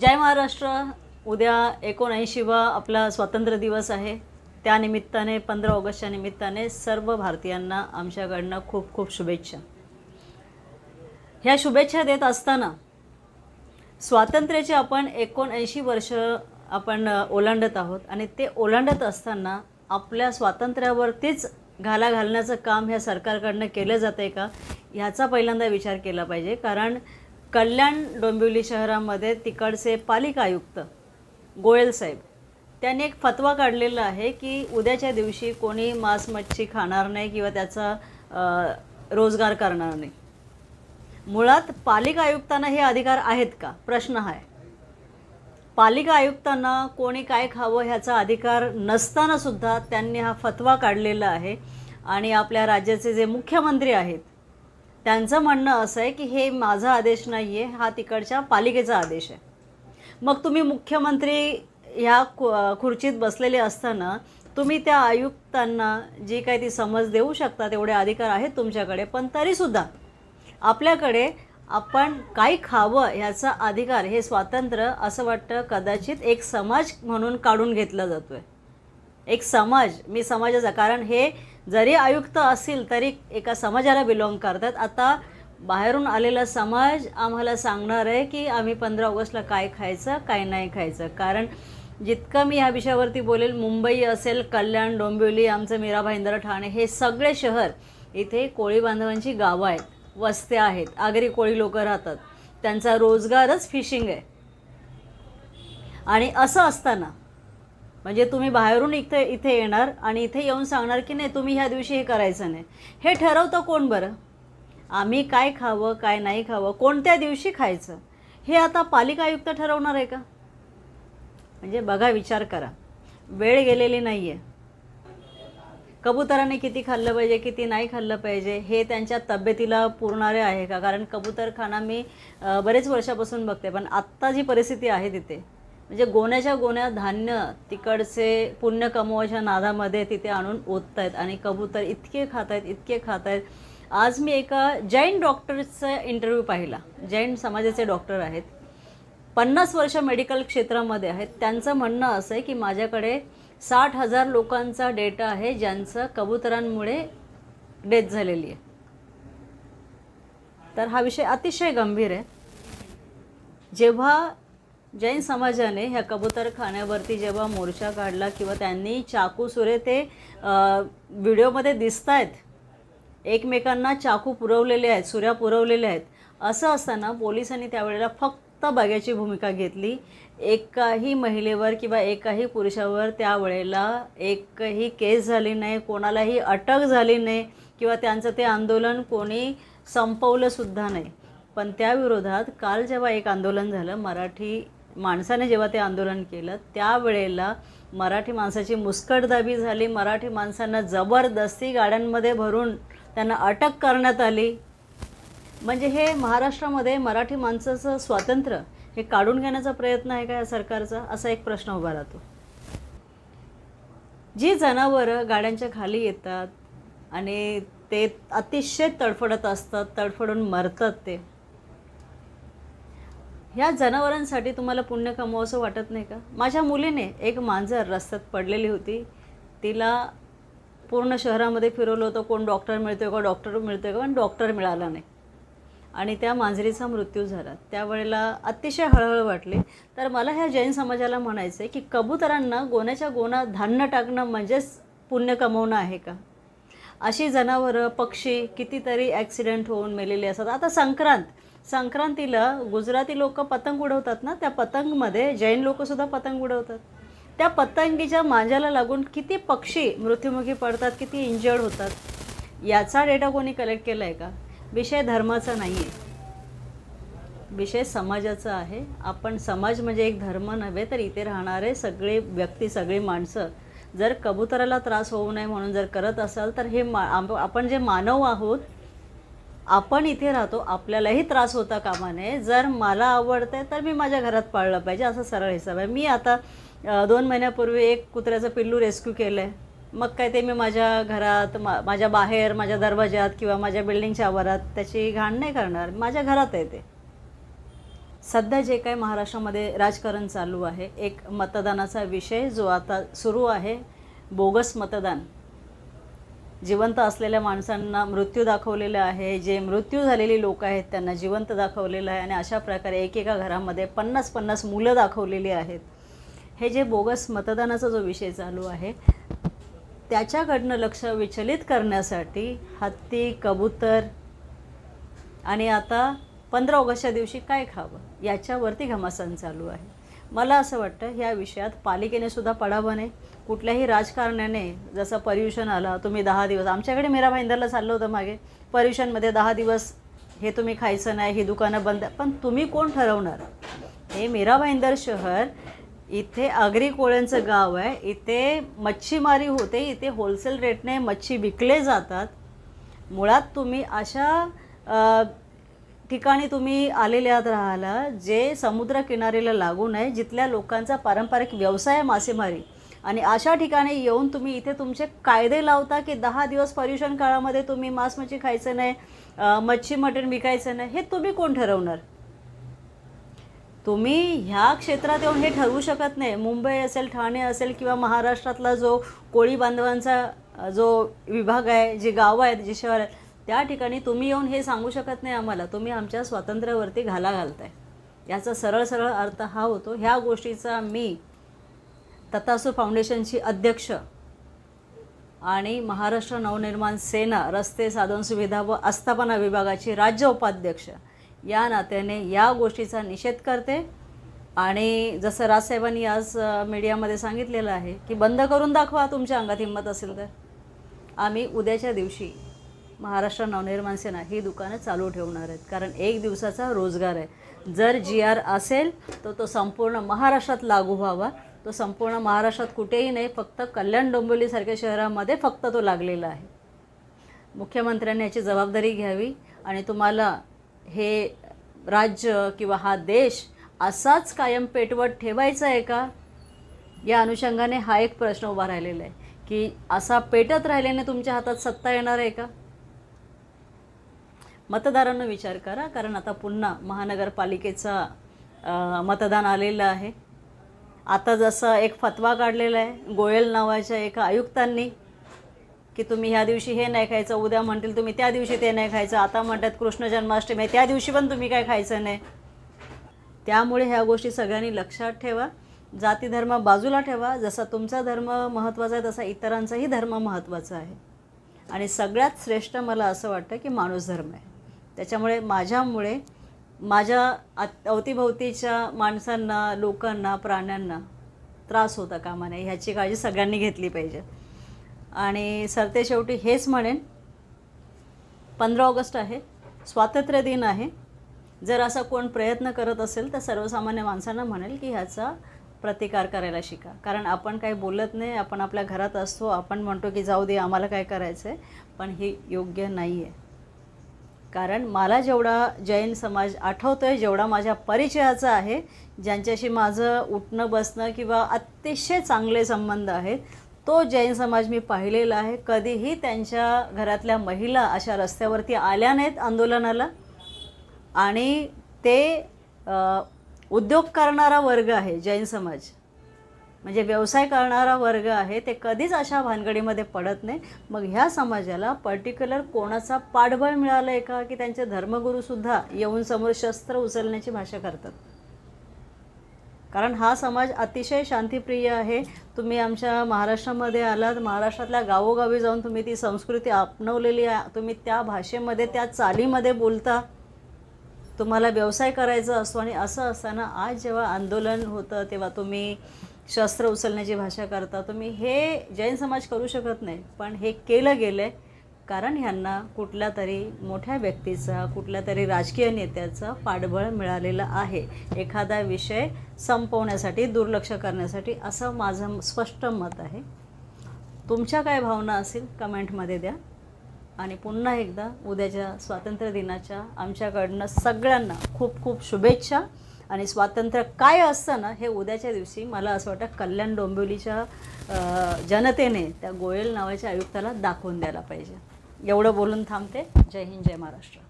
जय महाराष्ट्र. उद्या एकोणऐंशीवा आपला स्वातंत्र्य दिवस आहे. त्यानिमित्ताने पंधरा ऑगस्टच्या निमित्ताने सर्व भारतीयांना आमच्याकडनं खूप खूप शुभेच्छा. ह्या शुभेच्छा देत असताना स्वातंत्र्याचे आपण एकोणऐंशी वर्ष आपण ओलांडत आहोत आणि ते ओलांडत असताना आपल्या स्वातंत्र्यावरतीच घाला घालण्याचं काम ह्या सरकारकडनं केलं जातं आहे का? ह्याचा पहिल्यांदा विचार केला पाहिजे. कारण कल्याण डोंबिवली शहरामध्ये तिकडचे पालिका आयुक्त गोयलसाहेब त्यांनी एक फतवा काढलेला आहे की उद्याच्या दिवशी कोणी मांस मच्छी खाणार नाही किंवा त्याचा रोजगार करणार नाही. मुळात पालिका आयुक्तांना हे अधिकार आहेत का? प्रश्न हा आहे. पालिका आयुक्तांना कोणी काय खावं ह्याचा अधिकार नसतानासुद्धा त्यांनी हा फतवा काढलेला आहे आणि आपल्या राज्याचे जे मुख्यमंत्री आहेत त्यांचं म्हणणं असं आहे की हे माझा आदेश नाही आहे हा तिकडच्या पालिकेचा आदेश आहे. मग तुम्ही मुख्यमंत्री ह्या खु खुर्चीत बसलेले असताना तुम्ही त्या आयुक्तांना जी काही ती समज देऊ शकता तेवढे अधिकार आहेत तुमच्याकडे पण तरीसुद्धा आपल्याकडे आपण काय खावं ह्याचा अधिकार हे स्वातंत्र्य असं वाटतं कदाचित एक समाज म्हणून काढून घेतला जातो आहे एक समाज मी समाजाचा कारण हे जरी आयुक्त असतील तरी एका समाजाला बिलॉंग करतात. आता बाहेरून आलेला समाज आम्हाला सांगणार आहे की आम्ही पंधरा ऑगस्टला काय खायचं काय नाही खायचं. कारण जितकं मी ह्या विषयावरती बोलेल मुंबई असेल कल्याण डोंबिवली आमचं मीरा भाईंदर ठाणे हे सगळे शहर इथे कोळी बांधवांची गावं आहेत वस्त्या आहेत आगरी कोळी लोक राहतात. त्यांचा रोजगारच फिशिंग आहे. आणि असं असताना म्हणजे तुम्ही बाहेरून इथे इथे येणार आणि इथे येऊन सांगणार की नाही तुम्ही ह्या दिवशी हे करायचं नाही. हे ठरवतं कोण बरं? आम्ही काय खावं काय नाही खावं कोणत्या दिवशी खायचं? हे आता पालिका आयुक्त ठरवणार आहे का? म्हणजे बघा विचार करा. वेळ गेलेली नाही आहे कबुतराने किती खाल्लं पाहिजे किती नाही खाल्लं पाहिजे हे त्यांच्या तब्येतीला पुरणारे आहे का? कारण कबूतरखाना मी बरेच वर्षापासून बघते पण आत्ता जी परिस्थिती आहे तिथे म्हणजे गोण्याच्या गोण्या धान्य तिकडचे पुण्य कमवायच्या नादामध्ये तिथे आणून ओतत आहेत आणि कबूतर इतके खात आहेत इतके खात आहेत आज मी एका जैन डॉक्टरचा इंटरव्ह्यू पाहिला. जैन समाजाचे डॉक्टर आहेत. पन्नास वर्ष मेडिकल क्षेत्रामध्ये आहेत. त्यांचं म्हणणं असं आहे की माझ्याकडे साठ हजार लोकांचा डेटा आहे ज्यांचं कबुतरांमुळे डेथ झालेली आहे. तर हा विषय अतिशय गंभीर आहे. जेव्हा जैन समाजाने ह्या कबूतर खाण्यावरती जेव्हा मोर्चा काढला किंवा त्यांनी चाकू सुरे ते व्हिडिओमध्ये दिसत आहेत एकमेकांना चाकू पुरवलेले आहेत सुऱ्या पुरवलेल्या आहेत असं असताना पोलिसांनी त्यावेळेला फक्त बघ्याची भूमिका घेतली. एकाही महिलेवर किंवा एकाही पुरुषावर त्यावेळेला एकही केस झाली नाही कोणालाही अटक झाली नाही किंवा त्यांचं ते आंदोलन कोणी संपवलंसुद्धा नाही. पण त्याविरोधात काल जेव्हा एक आंदोलन झालं मराठी माणसाने जेव्हा ते आंदोलन केलं त्यावेळेला मराठी माणसाची मुस्कटदाबी झाली. मराठी माणसांना जबरदस्ती गाड्यांमध्ये भरून त्यांना अटक करण्यात आली. म्हणजे हे महाराष्ट्रामध्ये मराठी माणसाचं स्वातंत्र्य हे काढून घेण्याचा प्रयत्न आहे का या सरकारचा? असा एक प्रश्न उभा राहतो. जी जनावरं गाड्यांच्या खाली येतात आणि ते अतिशय तडफडत असतात तडफडून मरतात ते ह्या जनावरांसाठी तुम्हाला पुण्य कमवावं असं वाटत नाही का? माझ्या मुलीने एक मांजर रस्त्यात पडलेली होती. तिला पूर्ण शहरामध्ये फिरवलं होतं कोण डॉक्टर मिळतोय का डॉक्टर मिळतोय का पण डॉक्टर मिळाला नाही. आणि त्या मांजरीचा मृत्यू झाला. त्यावेळेला अतिशय हळहळ वाटली. तर मला ह्या जैन समाजाला म्हणायचं आहे की कबुतरांना गोण्याच्या गोणा धान्य टाकणं म्हणजेच पुण्य कमवणं आहे का? अशी जनावरं पक्षी कितीतरी ॲक्सिडेंट होऊन मेलेली असतात. आता संक्रांत संक्रांतीला गुजराती लोक पतंग उडवतात ना त्या पतंगमध्ये जैन लोकसुद्धा पतंग उडवतात. त्या पतंगीच्या मांजाला लागून किती पक्षी मृत्युमुखी पडतात किती इंजर्ड होतात याचा डेटा कोणी कलेक्ट केला आहे का? विषय धर्माचा नाही आहे विषय समाजाचा आहे. आपण समाज म्हणजे एक धर्म नव्हे तर इथे राहणारे सगळे व्यक्ती सगळी माणसं जर कबुतराला त्रास होऊ नये म्हणून जर करत असाल तर हे मा आपण जे मानव आहोत आपण इथे राहतो आपल्यालाही त्रास होता कामा नये जर मला आवडतं तर मी माझ्या घरात पाळलं पाहिजे असा सरळ हिसाब आहे. मी आता दोन महिन्यापूर्वी एक कुत्र्याचं पिल्लू रेस्क्यू केलं आहे मग काय ते मी माझ्या घरात मा माझ्या बाहेर माझ्या दरवाज्यात किंवा माझ्या बिल्डिंगच्या आवारात त्याची घाण नाही करणार. माझ्या घरात आहे ते. सध्या जे काही महाराष्ट्रामध्ये राजकारण चालू आहे एक मतदानाचा विषय जो आता सुरू आहे बोगस मतदान. जिवंत असलेल्या माणसांना मृत्यू दाखवलेला आहे. जे मृत्यू झालेली लोक आहेत त्यांना जिवंत दाखवलेलं आहे आणि अशा प्रकारे एकेका घरामध्ये पन्नास पन्नास मुलं दाखवलेली आहेत. हे जे बोगस मतदानाचा जो विषय चालू आहे त्याच्याकडनं लक्ष विचलित करण्यासाठी हत्ती कबूतर आणि आता पंधरा ऑगस्टच्या दिवशी काय खावं याच्यावरती घमासान चालू आहे. मला असं वाटतं ह्या विषयात पालिकेने सुद्धा पडावं नाही कुठल्याही राजकारण्याने जसं पर्युषण आलं तुम्ही दहा दिवस आमच्याकडे मीरा भाईंदरला चाललं होतं मागे. पर्युषणमध्ये दहा दिवस हे तुम्ही खायचं नाही ही दुकानं बंद पण तुम्ही कोण ठरवणार? हे मीरा भाईंदर शहर इथे आगरी कोळ्यांचं गाव आहे इथे मच्छीमारी होते इथे होलसेल रेटने मच्छी विकले जातात. मुळात तुम्ही अशा ठिकाणी तुम्ही आलेले आहात राहायला जे समुद्रकिनारीला लागून आहे जिथल्या लोकांचा पारंपरिक व्यवसाय मासेमारी. आणि अशा ठिकाणी येऊन तुम्ही इथे तुमचे कायदे लावता की दहा दिवस पर्युषण काळामध्ये तुम्ही मांस मच्छी खायचं नाही मच्छी मटण विकायचं नाही हे तुम्ही कोण ठरवणार? तुम्ही ह्या क्षेत्रात येऊन हे ठरवू शकत नाही. मुंबई असेल ठाणे असेल किंवा महाराष्ट्रातला जो कोळी बांधवांचा जो विभाग आहे जे गावं आहेत जे शहर आहेत त्या ठिकाणी तुम्ही येऊन हे सांगू शकत नाही आम्हाला. तुम्ही आमच्या स्वातंत्र्यावरती घाला घालताय. याचा सरळ सरळ अर्थ हा होतो ह्या गोष्टीचा मी ततासू फाउंडेशनची अध्यक्ष आणि महाराष्ट्र नवनिर्माण सेना रस्ते साधन सुविधा व आस्थापना विभागाची राज्य उपाध्यक्ष या नात्याने या गोष्टीचा निषेध करते. आणि जसं राजसाहेबांनी आज मीडियामध्ये सांगितलेलं आहे की बंद करून दाखवा तुमच्या अंगात हिंमत असेल तर. आम्ही उद्याच्या दिवशी महाराष्ट्र नवनिर्माण सेना ही दुकानं चालू ठेवणार आहेत. कारण एक दिवसाचा रोजगार आहे. जर जी आर असेल तर तो संपूर्ण महाराष्ट्रात लागू व्हावा. तो संपूर्ण महाराष्ट्रात कुठेही नाही फक्त कल्याण डोंबिवलीसारख्या शहरामध्ये फक्त तो लागलेला आहे. मुख्यमंत्र्यांनी याची जबाबदारी घ्यावी आणि तुम्हाला हे राज्य किंवा हा देश असाच कायम पेटवत ठेवायचा आहे का? या अनुषंगाने हा एक प्रश्न उभा राहिलेला आहे. की असा पेटत राहिल्याने तुमच्या हातात सत्ता येणार आहे का? मतदारांना विचार करा कारण आता पुन्हा महानगरपालिकेचा मतदान आलेलं आहे. आता जसं एक फतवा काढलेला आहे गोयल नावाच्या एका आयुक्तांनी की तुम्ही ह्या दिवशी हे नाही खायचं उद्या म्हणतील तुम्ही त्या दिवशी ते नाही खायचं आता म्हणतात कृष्ण जन्माष्टमी आहे त्या दिवशी पण तुम्ही काय खायचं नाही. त्यामुळे ह्या गोष्टी सगळ्यांनी लक्षात ठेवा. जाती धर्म बाजूला ठेवा. जसा तुमचा धर्म महत्त्वाचा आहे तसा इतरांचाही धर्म महत्त्वाचा आहे. आणि सगळ्यात श्रेष्ठ मला असं वाटतं की माणूस धर्म आहे. त्याच्यामुळे माझ्यामुळे माझ्या आत- अवतीभोवतीच्या माणसांना लोकांना प्राण्यांना त्रास होता कामा नये ह्याची काळजी सगळ्यांनी घेतली पाहिजे. आणि सरते शेवटी हेच म्हणेन पंधरा ऑगस्ट आहे स्वातंत्र्य दिन आहे. जर असा कोण प्रयत्न करत असेल तर सर्वसामान्य माणसांना म्हणेल की ह्याचा प्रतिकार करायला शिका. कारण आपण काही बोलत नाही आपण आपल्या घरात असतो आपण म्हणतो की जाऊ दे आम्हाला काय करायचं आहे पण हे योग्य नाही आहे कारण मला जेवढा जैन समाज आठवतो आहे जेवढा माझ्या परिचयाचा आहे ज्यांच्याशी माझं उठणं बसणं किंवा अतिशय चांगले संबंध आहेत तो जैन समाज मी पाहिलेला आहे. कधीही त्यांच्या घरातल्या महिला अशा रस्त्यावरती आल्या नाहीत आंदोलनाला. आणि ते उद्योग करणारा वर्ग आहे जैन समाज. म्हणजे व्यवसाय करणारा वर्ग आहे ते कधीच अशा भानगडीमध्ये पडत नाही. मग ह्या समाजाला पर्टिक्युलर कोणाचा पाठबळ मिळालं आहे का? की त्यांचे धर्मगुरूसुद्धा येऊन समोर शस्त्र उचलण्याची भाषा करतात? कारण हा समाज अतिशय शांतिप्रिय आहे. तुम्ही आमच्या महाराष्ट्रामध्ये आलात महाराष्ट्रातल्या गावोगावी जाऊन तुम्ही ती संस्कृती आपणवलेली आहे तुम्ही त्या भाषेमध्ये त्या चालीमध्ये बोलता. तुम्हाला व्यवसाय करायचा असतो आणि असं असताना आज जेव्हा आंदोलन होतं तेव्हा तुम्ही शस्त्र उचलण्याची भाषा करता तुम्ही हे जैन समाज करू शकत नाही पण हे केलं गेलं आहे कारण ह्यांना कुठल्या तरी मोठ्या व्यक्तीचा कुठल्या तरी राजकीय नेत्याचा पाठबळ मिळालेलं आहे. एखादा विषय संपवण्यासाठी दुर्लक्ष करण्यासाठी असं माझं स्पष्ट मत आहे. तुमच्या काय भावना असेल कमेंटमध्ये द्या. आणि पुन्हा एकदा उद्याच्या स्वातंत्र्य दिनाच्या आमच्याकडनं सगळ्यांना खूप खूप शुभेच्छा. आणि स्वातंत्र्य काय असतं ना हे उद्याच्या दिवशी मला असं वाटतं कल्याण डोंबिवलीच्या जनतेने त्या गोयल नावाच्या आयुक्ताला दाखवून द्यायला पाहिजे. एवढं बोलून थांबते. जय हिंद जय महाराष्ट्र.